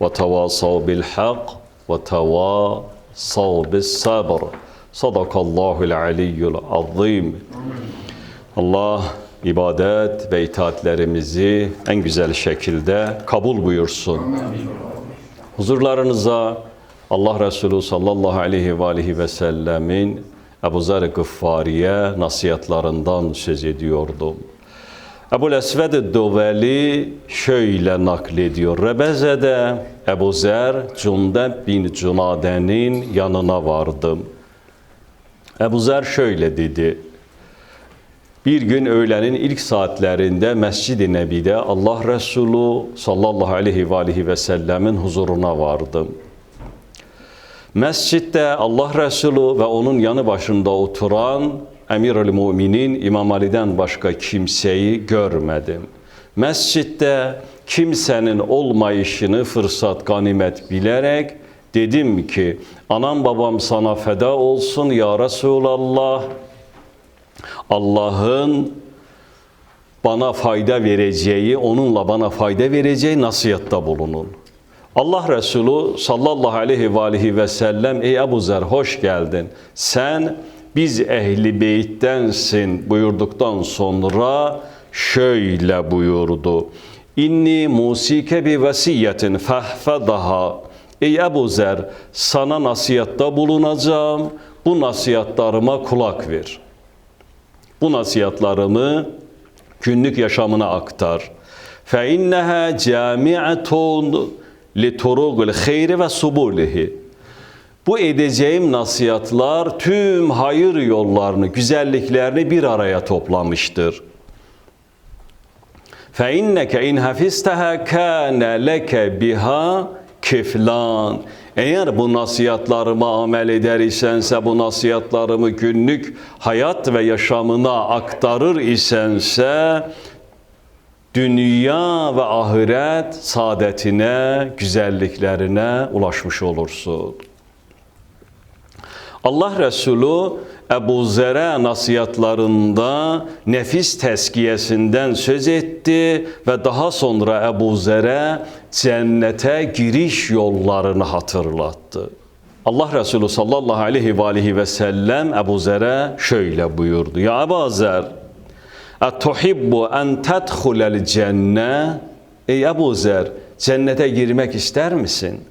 وتواصوا بالحق وتواصوا بالصبر صدق الله العلي العظيم Allah ibadet ve itaatlerimizi en güzel şekilde kabul buyursun. Huzurlarınıza Allah Resulü sallallahu aleyhi ve aleyhi ve sellemin Ebu Zer Gıffari'ye nasihatlarından söz ediyordum. Ebu Esved Duveli şöyle naklediyor. Rebeze'de Ebu Zer Cundeb bin Cunade'nin yanına vardım. Ebu Zer şöyle dedi. Bir gün öğlenin ilk saatlerinde Mescid-i Nebi'de Allah Resulü sallallahu aleyhi ve aleyhi ve sellemin huzuruna vardım. Mescitte Allah Resulü ve onun yanı başında oturan Emir-ül Müminin İmam Ali'den başka kimseyi görmedim. Mescitte kimsenin olmayışını fırsat ganimet bilerek dedim ki anam babam sana feda olsun ya Resulallah. Allah'ın bana fayda vereceği, onunla bana fayda vereceği nasihatta bulunun. Allah Resulü sallallahu aleyhi ve aleyhi ve sellem ey Ebu Zer hoş geldin. Sen biz ehli beyttensin buyurduktan sonra şöyle buyurdu. İnni musike bi vesiyetin fehfedaha. Ey Ebu Zer sana nasihatta bulunacağım. Bu nasihatlarıma kulak ver. Bu nasihatlarımı günlük yaşamına aktar. Fe inneha cami'atun li turugul ve subulihi. Bu edeceğim nasihatlar tüm hayır yollarını, güzelliklerini bir araya toplamıştır. فَاِنَّكَ اِنْ حَفِزْتَهَا كَانَ لَكَ biha kiflan. Eğer bu nasihatlarıma amel eder isense, bu nasihatlarımı günlük hayat ve yaşamına aktarır isense, dünya ve ahiret saadetine, güzelliklerine ulaşmış olursun. Allah Resulü Ebu Zer'e nasihatlarında nefis teskiyesinden söz etti ve daha sonra Ebu Zer'e cennete giriş yollarını hatırlattı. Allah Resulü sallallahu aleyhi ve aleyhi ve sellem Ebu Zer'e şöyle buyurdu. Ya Ebu Zer, اَتُحِبُّ اَنْ تَدْخُلَ الْجَنَّةِ Ey Ebu Zer, cennete girmek ister misin?''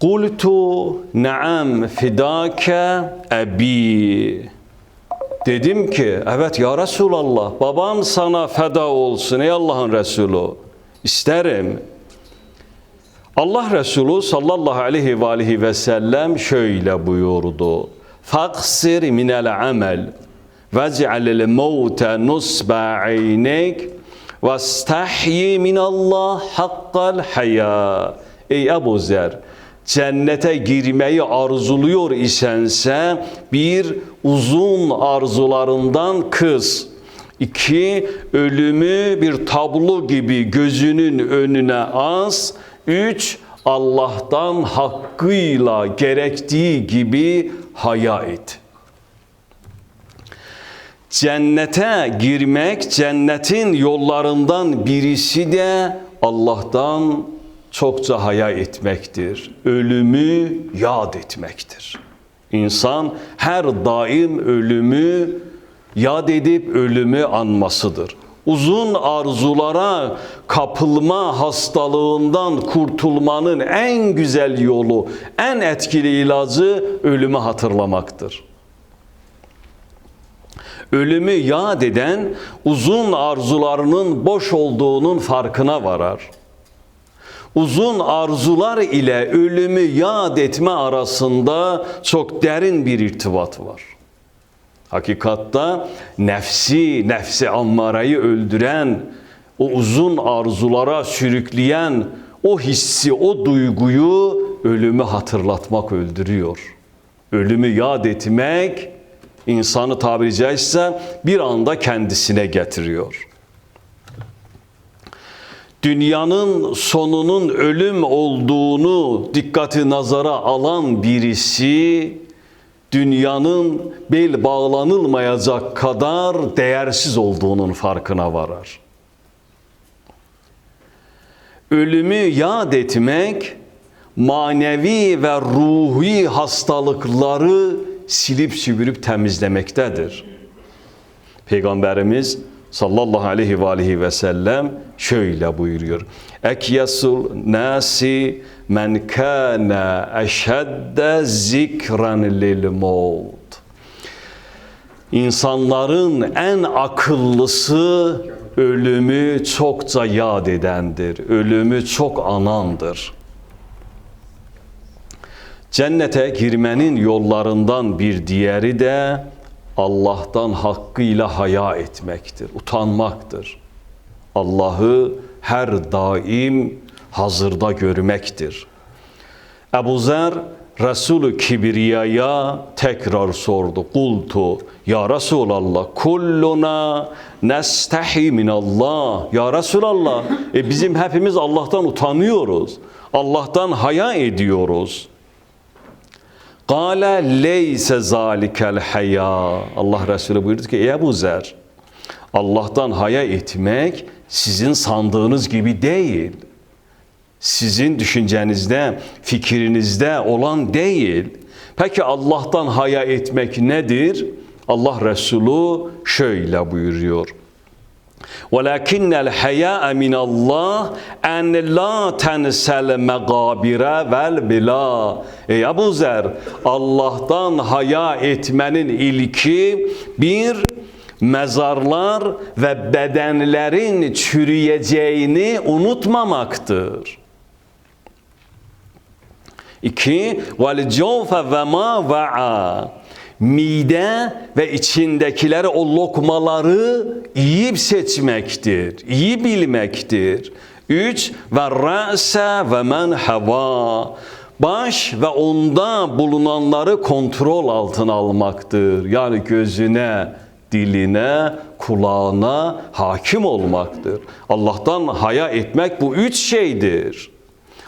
Kultu naam fidake ebi. Dedim ki evet ya Resulallah babam sana feda olsun ey Allah'ın Resulü. İsterim. Allah Resulü sallallahu aleyhi ve aleyhi ve sellem şöyle buyurdu. Faksir minel amel vec'alil mevte nusba aynek ve stahyi minallah hakkal haya. Ey Ebu Zer cennete girmeyi arzuluyor isense bir uzun arzularından kız. İki, ölümü bir tablo gibi gözünün önüne as. Üç, Allah'tan hakkıyla gerektiği gibi haya et. Cennete girmek, cennetin yollarından birisi de Allah'tan çokça haya etmektir. Ölümü yad etmektir. İnsan her daim ölümü yad edip ölümü anmasıdır. uzun arzulara kapılma hastalığından kurtulmanın en güzel yolu, en etkili ilacı ölümü hatırlamaktır. Ölümü yad eden uzun arzularının boş olduğunun farkına varar. Uzun arzular ile ölümü yad etme arasında çok derin bir irtibat var. Hakikatta nefsi, nefsi ammarayı öldüren, o uzun arzulara sürükleyen o hissi, o duyguyu ölümü hatırlatmak öldürüyor. Ölümü yad etmek insanı tabiri caizse bir anda kendisine getiriyor. Dünyanın sonunun ölüm olduğunu dikkati nazara alan birisi dünyanın bel bağlanılmayacak kadar değersiz olduğunun farkına varar. Ölümü yad etmek manevi ve ruhi hastalıkları silip süpürüp temizlemektedir. Peygamberimiz sallallahu aleyhi ve aleyhi ve sellem şöyle buyuruyor. Ekyasul nasi men kana eşedde zikran lil maut. İnsanların en akıllısı ölümü çokça yad edendir. Ölümü çok anandır. Cennete girmenin yollarından bir diğeri de Allah'tan hakkıyla haya etmektir, utanmaktır. Allah'ı her daim hazırda görmektir. Ebu Zer Resulü Kibriya'ya tekrar sordu. Kultu ya Resulallah kulluna nestehi minallah. Ya Resulallah e bizim hepimiz Allah'tan utanıyoruz. Allah'tan haya ediyoruz. Kale leyse zalikel haya. Allah Resulü buyurdu ki ey Ebu Zer Allah'tan haya etmek sizin sandığınız gibi değil. Sizin düşüncenizde, fikrinizde olan değil. Peki Allah'tan haya etmek nedir? Allah Resulü şöyle buyuruyor. وَلَكِنَّ الْحَيَاءَ مِنَ اللّٰهِ اَنْ لَا تَنْسَ الْمَغَابِرَ وَالْبِلَا Ey Ebu Zer, Allah'tan haya etmenin ilki bir, mezarlar ve bedenlerin çürüyeceğini unutmamaktır. İki, وَالْجَوْفَ وَمَا وَعَى Mide ve içindekileri o lokmaları iyi seçmektir, iyi bilmektir. Üç, ve ra'se ve men heva. Baş ve onda bulunanları kontrol altına almaktır. Yani gözüne, diline, kulağına hakim olmaktır. Allah'tan haya etmek bu üç şeydir.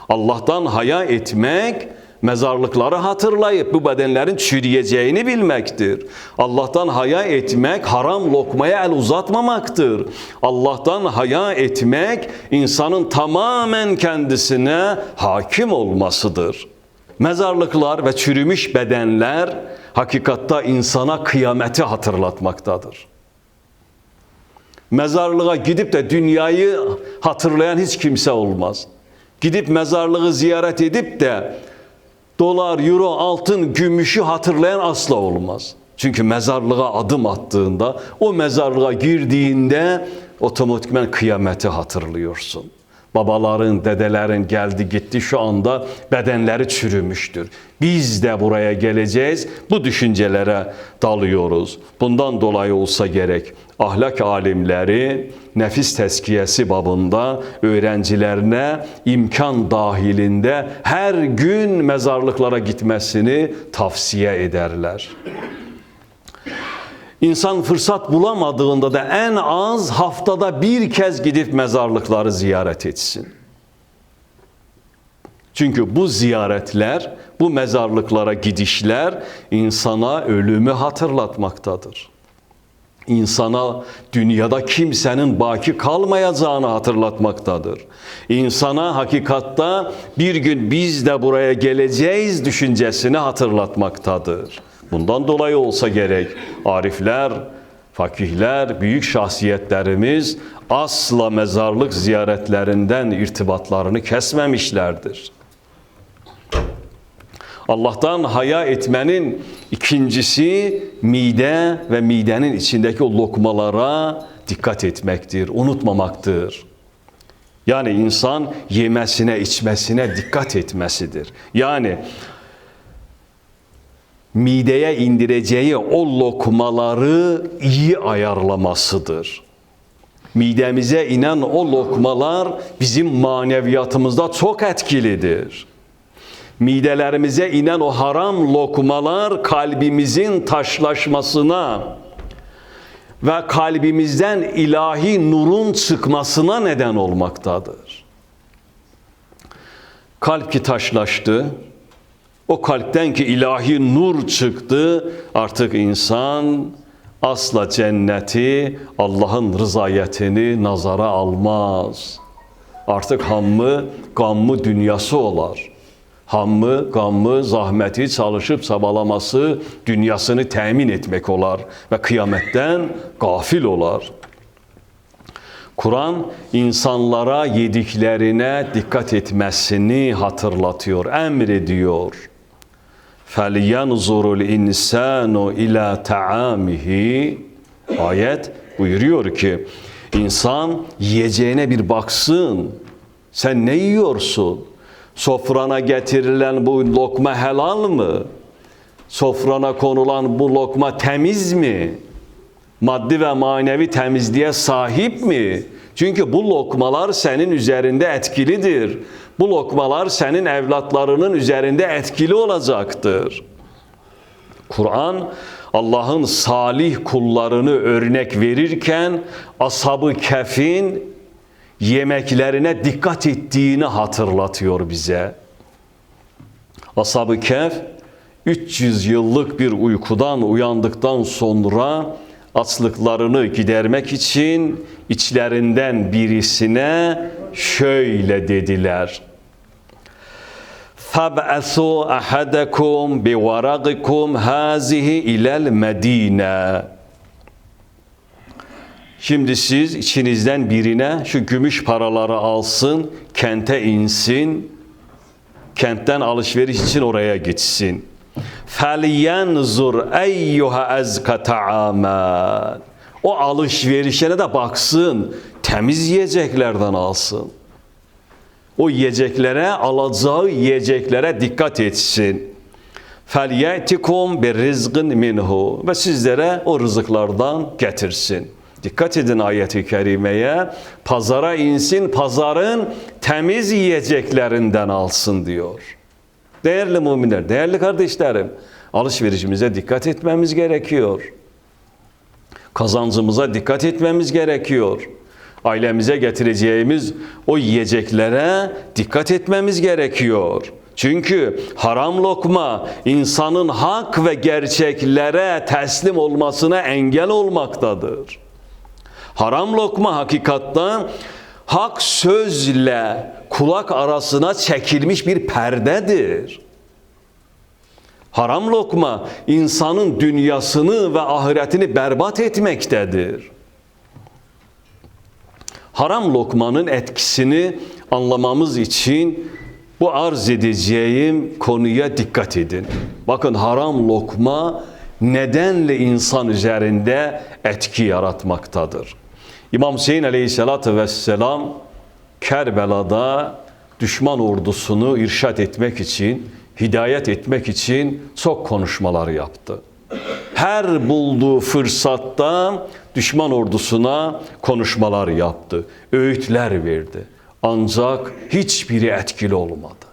Allah'tan haya etmek mezarlıkları hatırlayıp bu bedenlerin çürüyeceğini bilmektir. Allah'tan haya etmek haram lokmaya el uzatmamaktır. Allah'tan haya etmek insanın tamamen kendisine hakim olmasıdır. Mezarlıklar ve çürümüş bedenler hakikatta insana kıyameti hatırlatmaktadır. Mezarlığa gidip de dünyayı hatırlayan hiç kimse olmaz. Gidip mezarlığı ziyaret edip de dolar, euro, altın, gümüşü hatırlayan asla olmaz. Çünkü mezarlığa adım attığında, o mezarlığa girdiğinde otomatikman kıyameti hatırlıyorsun. Babaların, dedelerin geldi gitti şu anda bedenleri çürümüştür. Biz de buraya geleceğiz. Bu düşüncelere dalıyoruz. Bundan dolayı olsa gerek ahlak alimleri nefis teskiyesi babında öğrencilerine imkan dahilinde her gün mezarlıklara gitmesini tavsiye ederler. İnsan fırsat bulamadığında da en az haftada bir kez gidip mezarlıkları ziyaret etsin. Çünkü bu ziyaretler, bu mezarlıklara gidişler insana ölümü hatırlatmaktadır. İnsana dünyada kimsenin baki kalmayacağını hatırlatmaktadır. İnsana hakikatta bir gün biz de buraya geleceğiz düşüncesini hatırlatmaktadır. Bundan dolayı olsa gerek arifler fakihler, büyük şahsiyetlerimiz asla mezarlık ziyaretlerinden irtibatlarını kesmemişlerdir. Allah'tan haya etmenin ikincisi mide ve midenin içindeki o lokmalara dikkat etmektir, unutmamaktır. Yani insan yemesine, içmesine dikkat etmesidir. Yani mideye indireceği o lokmaları iyi ayarlamasıdır. Midemize inen o lokmalar bizim maneviyatımızda çok etkilidir. Midelerimize inen o haram lokmalar kalbimizin taşlaşmasına ve kalbimizden ilahi nurun çıkmasına neden olmaktadır. Kalp ki taşlaştı, o kalpten ki ilahi nur çıktı, artık insan asla cenneti, Allah'ın rızayetini nazara almaz. Artık hammı, gammı dünyası olar. Hammı, gammı, zahmeti, çalışıp çabalaması dünyasını temin etmek olar ve kıyametten gafil olar. Kur'an insanlara yediklerine dikkat etmesini hatırlatıyor, emrediyor. فَلْيَنْظُرُ الْاِنْسَانُ اِلَى تَعَامِهِ Ayet buyuruyor ki, insan yiyeceğine bir baksın. Sen ne yiyorsun? Sofrana getirilen bu lokma helal mı? Sofrana konulan bu lokma temiz mi? Maddi ve manevi temizliğe sahip mi? Çünkü bu lokmalar senin üzerinde etkilidir. Bu lokmalar senin evlatlarının üzerinde etkili olacaktır. Kur'an Allah'ın salih kullarını örnek verirken ashab-ı kefin yemeklerine dikkat ettiğini hatırlatıyor bize. Ashab-ı Kehf 300 yıllık bir uykudan uyandıktan sonra açlıklarını gidermek için içlerinden birisine şöyle dediler. فَبْعَثُوا أَحَدَكُمْ بِوَرَقِكُمْ هَذِهِ إِلَى الْمَد۪ينَ Şimdi siz içinizden birine şu gümüş paraları alsın, kente insin, kentten alışveriş için oraya gitsin. فَلْيَنْزُرْ اَيُّهَا اَزْكَ تَعَامًا O alışverişine de baksın, temiz yiyeceklerden alsın. O yiyeceklere, alacağı yiyeceklere dikkat etsin. فَلْيَأْتِكُمْ بِرِزْقٍ minhu Ve sizlere o rızıklardan getirsin. Dikkat edin ayeti kerimeye. Pazara insin, pazarın temiz yiyeceklerinden alsın diyor. Değerli müminler, değerli kardeşlerim, alışverişimize dikkat etmemiz gerekiyor. Kazancımıza dikkat etmemiz gerekiyor. Ailemize getireceğimiz o yiyeceklere dikkat etmemiz gerekiyor. Çünkü haram lokma insanın hak ve gerçeklere teslim olmasına engel olmaktadır. Haram lokma hakikatta hak sözle kulak arasına çekilmiş bir perdedir. Haram lokma insanın dünyasını ve ahiretini berbat etmektedir. Haram lokmanın etkisini anlamamız için bu arz edeceğim konuya dikkat edin. Bakın haram lokma nedenle insan üzerinde etki yaratmaktadır. İmam Hüseyin Aleyhisselatü Vesselam Kerbela'da düşman ordusunu irşat etmek için, hidayet etmek için çok konuşmalar yaptı. Her bulduğu fırsatta düşman ordusuna konuşmalar yaptı, öğütler verdi. Ancak hiçbiri etkili olmadı.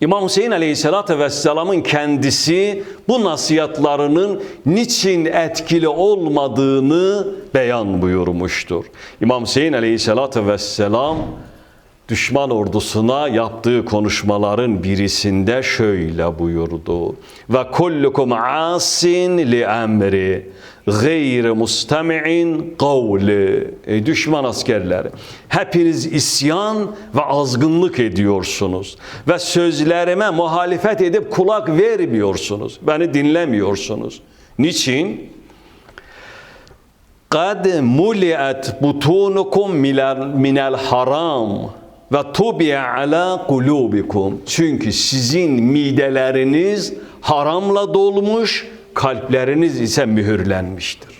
İmam Hüseyin Aleyhisselatü Vesselam'ın kendisi bu nasihatlarının niçin etkili olmadığını beyan buyurmuştur. İmam Hüseyin Aleyhisselatü Vesselam düşman ordusuna yaptığı konuşmaların birisinde şöyle buyurdu. Ve kullukum asin li emri gayr mustami'in kavli. E, düşman askerleri. Hepiniz isyan ve azgınlık ediyorsunuz. Ve sözlerime muhalefet edip kulak vermiyorsunuz. Beni dinlemiyorsunuz. Niçin? Kad muliat butunukum minel haram ve tubi'a ala kulubikum. Çünkü sizin mideleriniz haramla dolmuş, kalpleriniz ise mühürlenmiştir.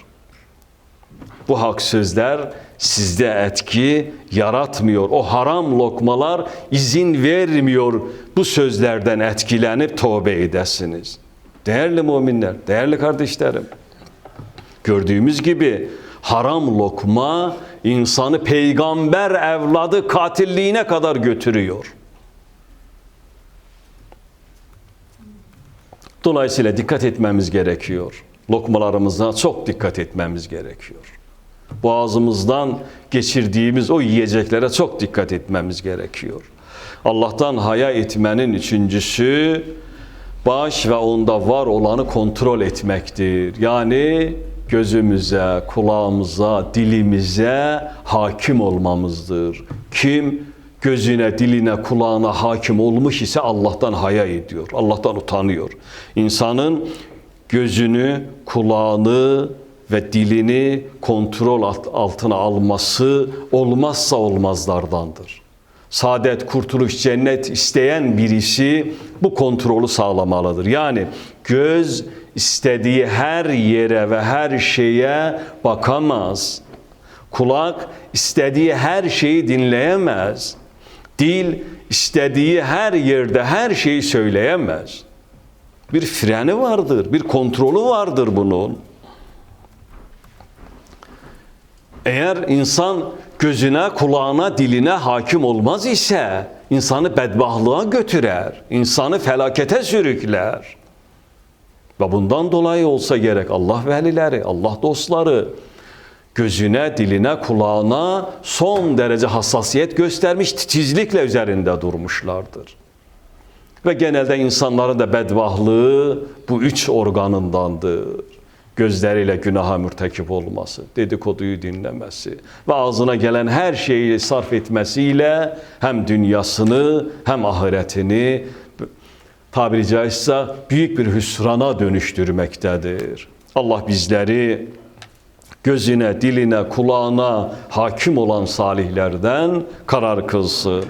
Bu hak sözler sizde etki yaratmıyor. O haram lokmalar izin vermiyor bu sözlerden etkilenip tövbe edesiniz. Değerli müminler, değerli kardeşlerim. Gördüğümüz gibi haram lokma insanı peygamber evladı katilliğine kadar götürüyor. Dolayısıyla dikkat etmemiz gerekiyor. Lokmalarımıza çok dikkat etmemiz gerekiyor. Boğazımızdan geçirdiğimiz o yiyeceklere çok dikkat etmemiz gerekiyor. Allah'tan haya etmenin üçüncüsü baş ve onda var olanı kontrol etmektir. Yani gözümüze, kulağımıza, dilimize hakim olmamızdır. Kim gözüne, diline, kulağına hakim olmuş ise Allah'tan haya ediyor. Allah'tan utanıyor. İnsanın gözünü, kulağını ve dilini kontrol altına alması olmazsa olmazlardandır. Saadet, kurtuluş, cennet isteyen birisi bu kontrolü sağlamalıdır. Yani göz istediği her yere ve her şeye bakamaz. Kulak istediği her şeyi dinleyemez. Dil istediği her yerde her şeyi söyleyemez. Bir freni vardır, bir kontrolü vardır bunun. Eğer insan gözüne, kulağına, diline hakim olmaz ise insanı bedbahtlığa götürer, insanı felakete sürükler. Ve bundan dolayı olsa gerek Allah velileri, Allah dostları gözüne, diline, kulağına son derece hassasiyet göstermiş, titizlikle üzerinde durmuşlardır. Ve genelde insanların da bedbahlığı bu üç organındandır. Gözleriyle günaha mürtekip olması, dedikoduyu dinlemesi ve ağzına gelen her şeyi sarf etmesiyle hem dünyasını hem ahiretini tabiri caizse büyük bir hüsrana dönüştürmektedir. Allah bizleri gözüne, diline, kulağına hakim olan salihlerden karar kılsın.